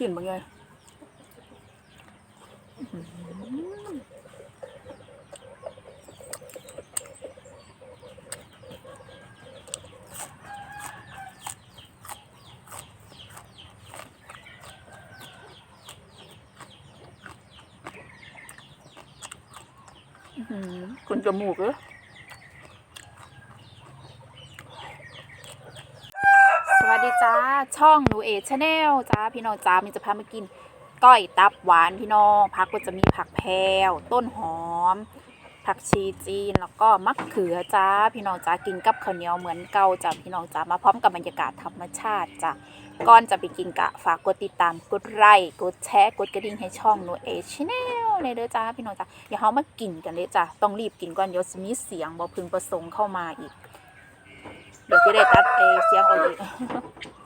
สิ้นบางไงอื้อหือคุณจมูกเหรอ สวัสดีจ้า ช่องหนูเอชาแนลจ้าพี่น้องจ้ามีจะพามากินก้อยตับหวานพี่น้องผักก็จะมีผักแพรวต้นหอม ผักชีจีนแล้วก็มะเขือจ้าพี่น้องจ้ากินกับข้าวเหนียวเหมือนเก่าจ้าพี่น้องจ้ามาพร้อมกับบรรยากาศธรรมชาติจ้าก่อนจะไปกินกะฝากกดติดตามกดไลค์กดแชร์กดกระดิ่งให้ช่องหนูเอชาแนลเลยเด้อจ้าพี่น้องจ้าอย่าเฮามากินกันเลยจ้าต้องรีบกินก่อนเดี๋ยวมีเสียงบ่พึงประสงค์เข้ามาอีกเดี๋ยวจะได้ตัดเอเสียงออกอีกป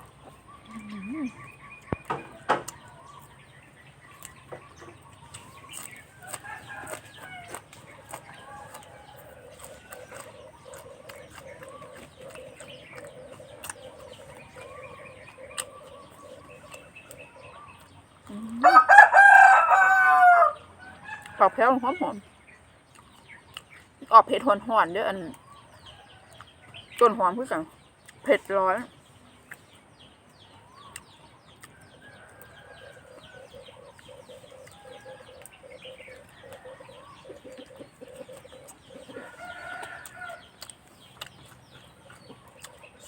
อกแพ้วหอมหอมออกเผ็ดหอนหอนเด้วยอันจนหอมคือกันเผ็ดร้อย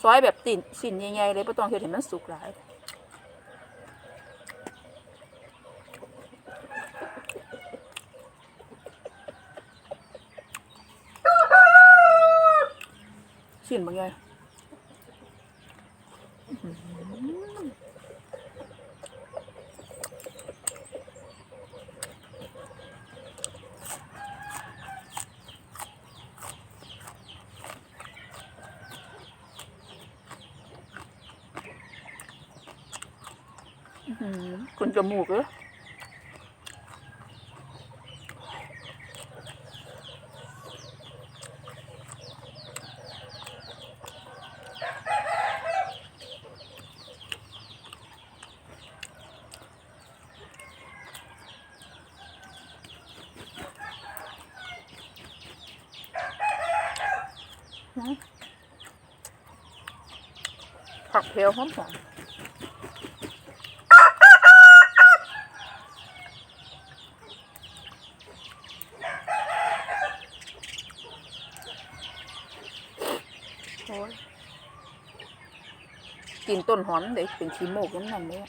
ซอยแบบติ่นสินใหญ่ๆเลยไม่ต้องเห็นให้มันสุกหลาย สิ้นบางไงอื้อหือคุณจมูกเหรอ ผักเพลวหอมหอมโอ้ยกินต้นหอมเดี๋ยวเป็นขี้มูกน้ำนั่นเลย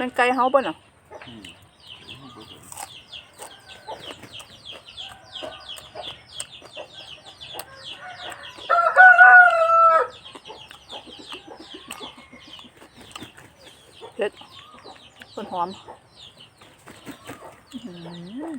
เป็นไก่เฮาบ่น่ะเผ็ดต้นหอม อืม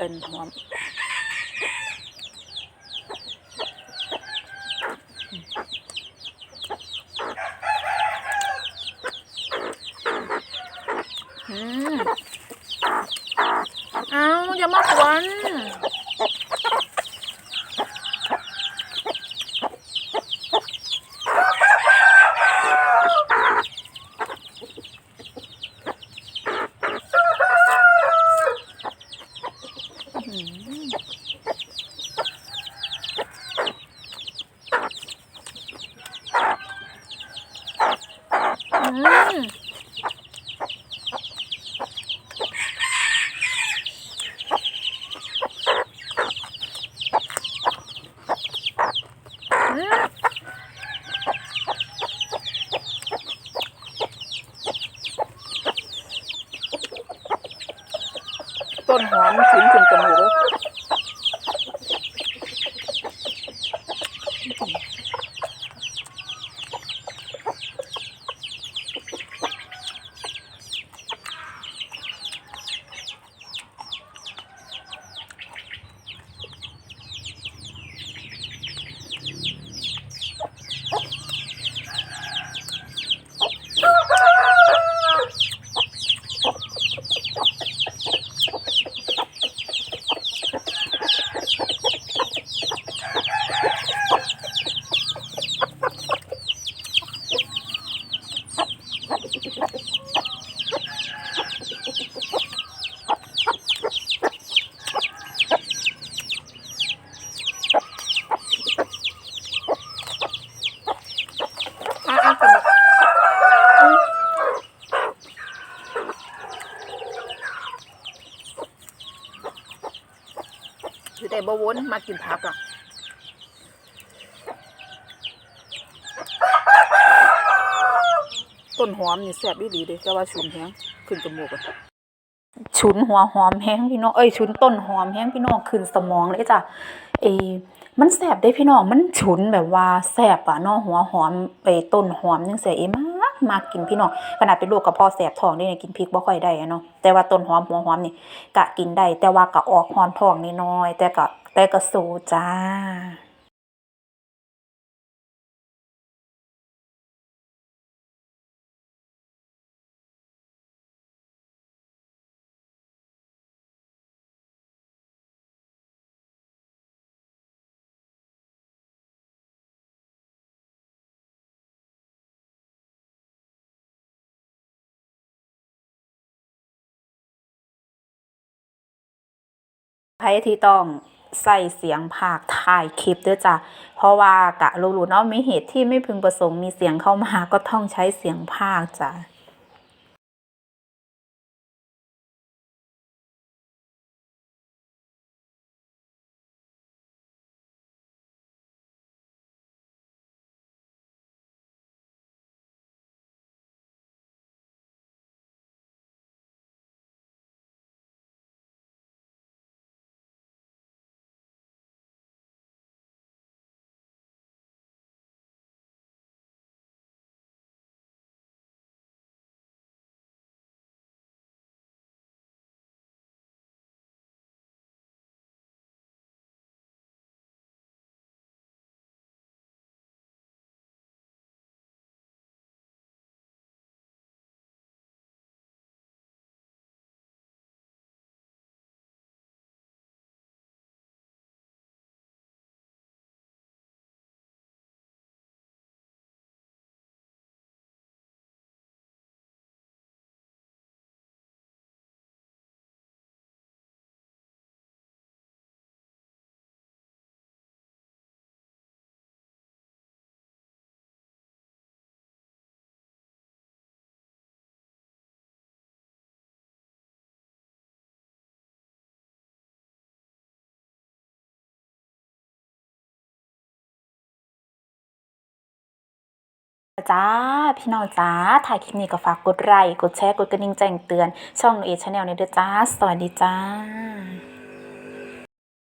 หือ อยู่แต่บวนมากินผักอะต้นหอมนี่แซ่บอีหลีเด้แต่ว่าฉุนแฮงขึ้นจมูกอะฉุนหัวหอมแฮงพี่น้องเอ้ยฉุนต้นหอมแฮงพี่น้องขึ้นสมองเลยจ้ะเอมันแซ่บได้พี่น้องมันฉุนแบบว่าแซ่บอะนาะหัวหอมไปต้นหอมจังซี่เอมาก มากกินพี่น้องขนาดเป็นโรคกระเพาะแสบท้องนี่เนี่ยกินพริกบ่ค่อยได้เนาะแต่ว่าต้นหอมหัวหอมนี่กะกินได้แต่ว่ากะออกฮอนท้องนิดน้อย แต่ก็แต่ก็สูจ้า ไผที่ต้องใส่เสียงภาคถ่ายคลิปด้วยจ้ะ เพราะว่ากะรู้ๆเนาะมีเหตุที่ไม่พึงประสงค์มีเสียงเข้ามาก็ต้องใช้เสียงภาคจ้ะ จ้า พี่น้องจ้า ถ่ายคลิปนี้ก็ฝากกดไลค์ กดแชร์ กดกระดิ่งแจ้งเตือน ช่องหนูเอชาแนลในเด้อจ้า สวัสดีจ้า